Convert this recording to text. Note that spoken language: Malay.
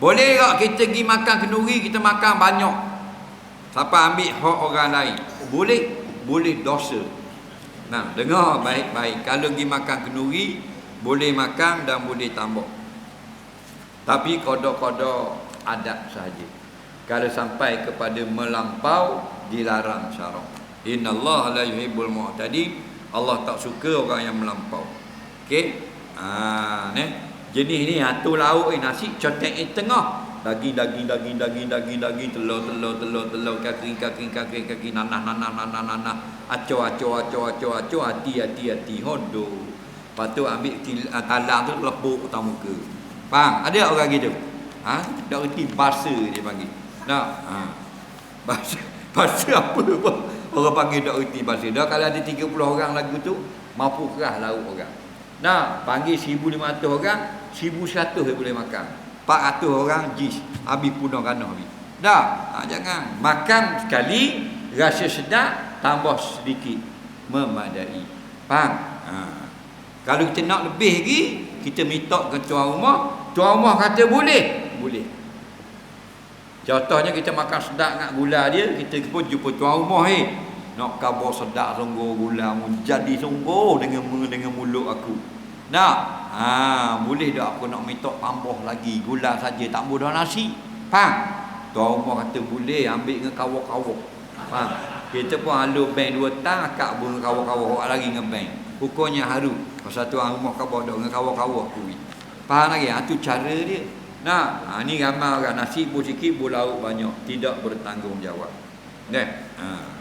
Boleh tak kita pergi makan kenduri, kita makan banyak. Siapa ambil hak orang lain? Boleh. Boleh dosa. Nah, dengar baik-baik. Kalau pergi makan kenduri, boleh makan dan boleh tambah. Tapi kodok-kodok adat sahaja. Kalau sampai kepada melampau, dilarang syarak. Inna Allah la yuhibbul mu'tadi. Allah tak suka orang yang melampau. Okey? Ha, ni. Jenis ni hatu lauk ni nasi cotek di tengah. Daging daging daging daging daging daging telur telur telur telur kaki kaki kaki kaki nanah nanah nanah nanah aco aco aco aco aco hati hati hati hodo. Lepas tu ambil til, uh, talang tu lepuk atas muka. Faham? Ada orang gitu? Ha? Tak reti bahasa dia panggil. Tak? Ha. Bahasa, bahasa apa. Orang panggil tak reti bahasa. Dah kalau ada 30 orang lagu tu, mampu kerah lauk orang. Nah, panggil 1500 orang, 1100 dia boleh makan. 400 orang jis. Habis punah kanah habis. Dah, ha, jangan. Makan sekali, rasa sedap, tambah sedikit. Memadai. Faham? Ha. Kalau kita nak lebih lagi, kita minta ke tuan rumah. Tuan rumah kata boleh. Boleh. Contohnya kita makan sedap dengan gula dia, kita pun jumpa tuan rumah eh. Nak khabar sedap sungguh gula jadi sungguh dengan dengan mulut aku. Nak? Ha, boleh tak aku nak minta tambah lagi gula saja tak mudah nasi. Faham? Tuan rumah kata boleh ambil dengan kawak-kawak. Faham? Kita pun halu bank dua tang akak pun kawak-kawak lagi dengan bank. Hukumnya haru. Pasal tuan rumah khabar dak dengan kawak-kawak tu. Faham lagi? Ha, tu cara dia. Nah, ha, ni ramai orang nasi pun sikit, lauk banyak. Tidak bertanggungjawab. Dah. Ha.